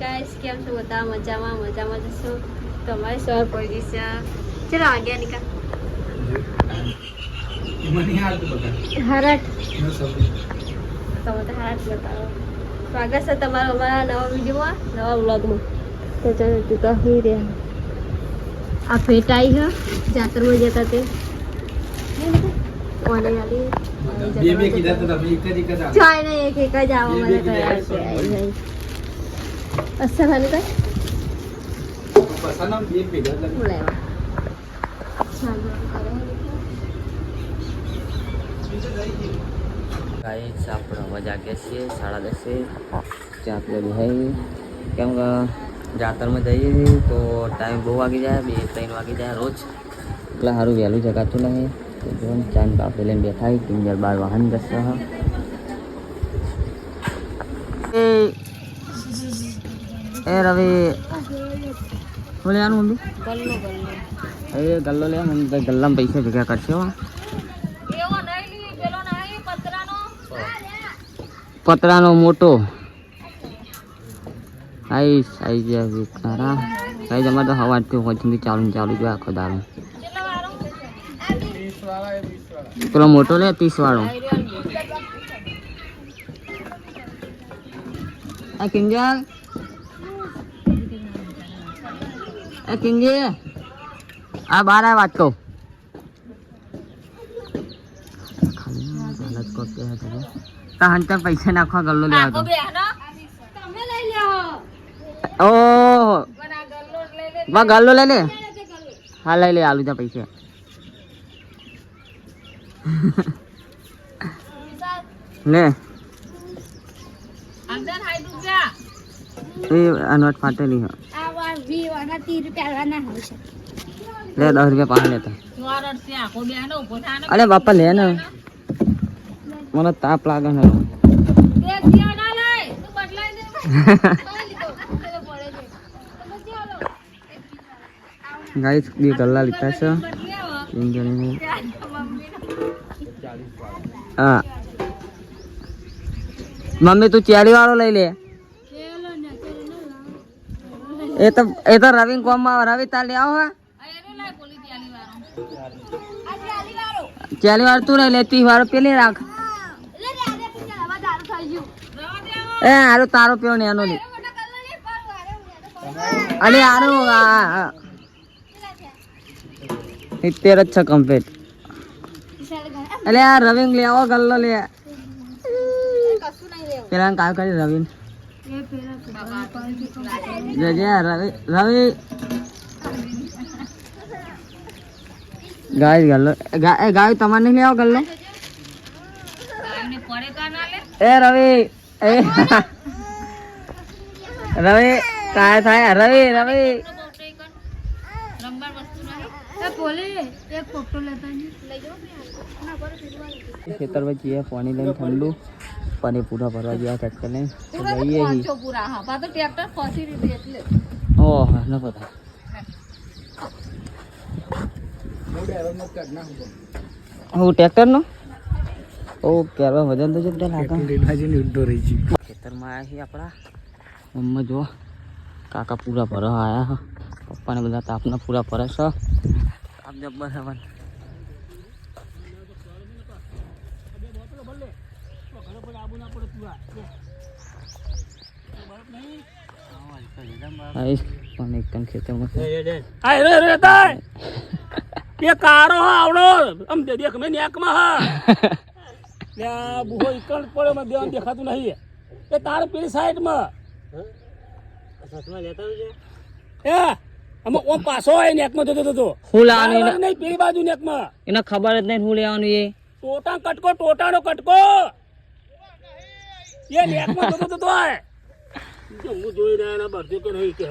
Guys કેમ છો બધા? મજામાં મજામાં જશો તમારી સવાર પડી છે. ચલો વાગ્યા નિકા મને હારાટ. તમે તો હારાટ બતાવો. સ્વાગત છે તમારું અમારા નવા વિડીયોમાં નવા વ્લોગમાં. તો ચાલો તું કહી રહ્યા. આ ફેટાઈ છે જાતરમાં જતા તે. ઓને આલી. બે બે કીધા તો તમે એક જ એક જ આવો. ને એક એક જ આવો મને તૈયાર છે કીધા આઈ જાય અસર હાલ કઈ પસાના બે ગાઈસ આપણે હવે છીએ સાડા દસે. ત્યાં આપણે બિહાઈ. કેમ કે જાતરમાં જઈએ છીએ તો ટાઈમ બહુ વાગી જાય, બે, ત્રણ વાગી જાય રોજ. એટલે સારું વહેલું જગાતું નહીં. તો જો ચાંદ કાપી લઈને બેઠા કિંજર બાર વાહન જશે એ એ રવિ બોલે આનું મમ્મી ગલ્લો ગલ્લો. એ ગલ્લો લે મમ્મી ગલ્લામાં પૈસા ભેગા કરશે હો. પતરાનો. મોટો. આઈશ આવી ગયા વિકારા કઈ અમારે તો હવારથી હોય સુધી ચાલુ ચાલુ જોઈએ આખો દાડો. પેલો મોટો લે ત્રીસ વાળો. આ કિંજલ? એ કિંજી આ બાર આ વાત કહું તા હંતર પૈસા નાખવા ગલ્લો લેવા તો તમે લઈ લ્યો ઓહો પણ આ ગલ્લો લઈ લે બા ગલ્લો લઈ લે હા લઈ લે આલુ જા પૈસા લે અંદર હાઈ રૂપિયા એ આ નોટ ફાટેલી હે આ વાર વી વાના 30 રૂપિયા વાના હશે લે દસ રૂપિયા પાણી લેતા. અરે બાપા લે ને. મને તાપ લાગે ને. તે જ્યાં ના લઈ તું બદલાઈ દે. ગાઈસ બે ગલ્લા લીધા છે. હા. મમ્મી તું ચેરી વાળો લઈ લે. એ તો એ તો રવિ કોમમાં રવિ તાર લે આવો હે. વાર તું નહીં લેતી વાર પેલી રાખ. એ હારો, તારો પ્યો ને એનો લે. અરે હારો સિત્તેર જ છે કમ્પ્લીટ એટલે આ રવિ લે, આવો ગલ્લો લે. પેલા કામ કરી રવિ એ પેલા જજે રવિ રવિ ગાય ગલ્લો ગાય એ ગાય તમારે નહીં લેવો ગલ્લો કામને પડે કા ના લે એ રવિ એ રવિ કાય થાય રવિ રવિ રંબાર વસ્તુ નહીં એ પોલે એક ફોટો લેતા લઈ જાઓ ખેતર વચ્ચે પાણી લઈને ઠંડુ પાણી પૂરા ભરવા ગયા ટ્રેક્ટર ને જઈએ હી. પૂરા હા. પા તો ટ્રેક્ટર ફસી દીધી એટલે. ઓહ ન પતા હું. ટ્રેક્ટર નો ઓ કેરવા વજન તો બધા લાગે? ખેતરમાં આયા છીએ આપણા. મમ્મા જો કાકા પૂરા ભરવા આયા હે. પપ્પાને બધા તાપના પૂરા ભરે છે. આપ જબ્બર છે પણ આઈશ પણ એકદમ ખેતરમાં છે. અરે રે તાય! એ કારો આવડો. આમ દે દેખ મેં નેકમાં હા. ત્યાં બુહો ઇકણ પડ્યો મને દેવાનું દેખાતું નહીં એ તાર પેલી સાઈડમાં એ અમે ઓમ પાછો આય નેકમાં જતો જતો. હું લાવવાનું નહીં પેલી બાજુ નેકમાં એને ખબર જ નહીં હું લેવાનું એ. ટોટા કટકો ટોટાનો કટકો. એ નેકમાં જતો જતો હોય હું જોઈ રહ્યા એના બરધે કે નહીં કે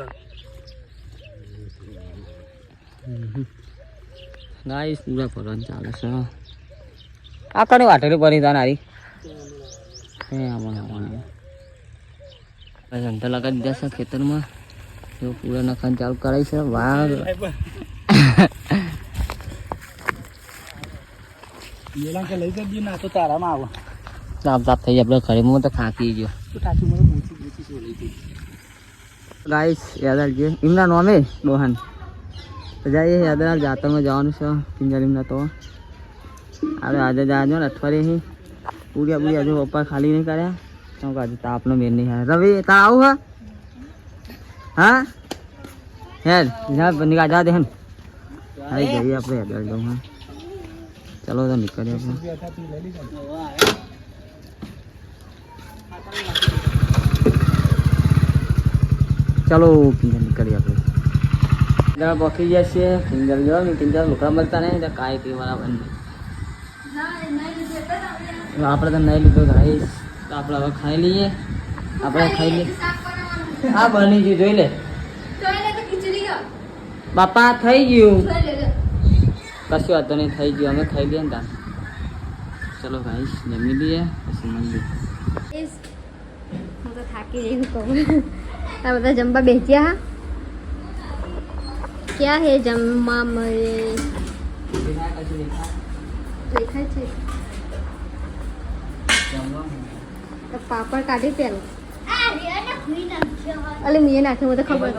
ગાઈસ પૂરા ભરવાનું ચાલે છે. આ કને વાટેલી પડી તા નારી. એ આમાં આમાં બસ અંતર લગાડી દીધા છે ખેતરમાં. જો પૂરા નખાન ચાલુ કરાય છે. કે લઈ જઈએ ના તો તારામાં આવો. સાફ સાફ થઈ જાય આપણે ઘરે હું તો ખાંકી ગયો તો ટાચી મને મોટી મોટી છે લઈ જઈ ગાઈસ યાદાર જે એમના નામે ડોહાન તો જઈએ યાદાર જાતરમાં જવાનું છે પિંજર એમના તો અરે આજે જાજો ને અઠવાડિયે હી પૂરી પૂરી આજે પપ્પા ખાલી નહીં કર્યા તો આજે તાપનો મેર નહીં આવે રવિ તા આવું હા હા હેડ જા નિકા જા દે હન આવી જઈએ આપણે યાદાર જાઉં હા ચલો તો નીકળીએ આપણે ચાલો પિંજર નીકળી આપણે જરા પોખી ગયા છીએ. પિંજર ગયો ને પિંજર લુકડા મળતા નહીં તો કાંઈ પીવાના બંધ આપણે તો નહીં લીધો તો આપણે હવે ખાઈ લઈએ. આપણે ખાઈ લઈએ. હા બની ગયું, જોઈ લે. બાપા, થઈ ગયું. કશું વાંધો નહીં, થઈ ગયું. અમે ખાઈ લઈએ ને તાર ચલો ભાઈ જમી લઈએ, પછી મંદિર હું તો થાકી જઈ કહું. આ બધા જમવા બેસ્યા હા. ક્યાં હે જમવા મળે? દેખાય છે. પાપડ કાઢી પેલું. અલે મેં નાખ્યું મને ખબર.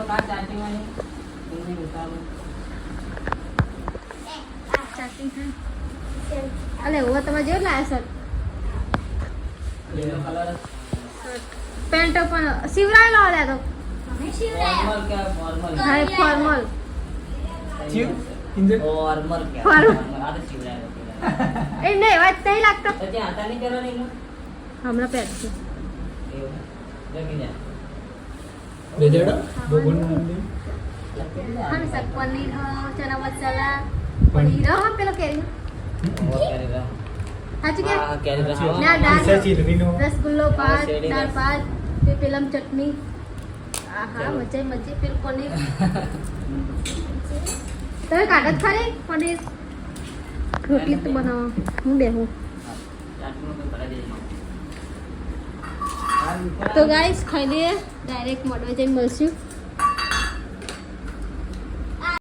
અલે હું તમે જોયું લાયા સર? પેન્ટ પણ સિવરાયેલો લે તો. હા ફોર્મલ ફોર્મલ એ નહીં વાત નહીં લાગતો. હમણાં પહેરશું. હા? પનીર હો ચના મસાલા પનીર. હો પેલો કેરી. સાચું કે? ના દાળ રસગુલ્લો પાક દાળ રસ. તે પેલા ચટણી. આહા મજા મજા પેલું પનીર. તમે કાગળ ખાલી? પનીર. રોટલી તો બનાવો. હું બેહું. તો ગાઈસ ખાઈ લઈએ. ડાયરેક્ટ મોડવે જઈને મળશું.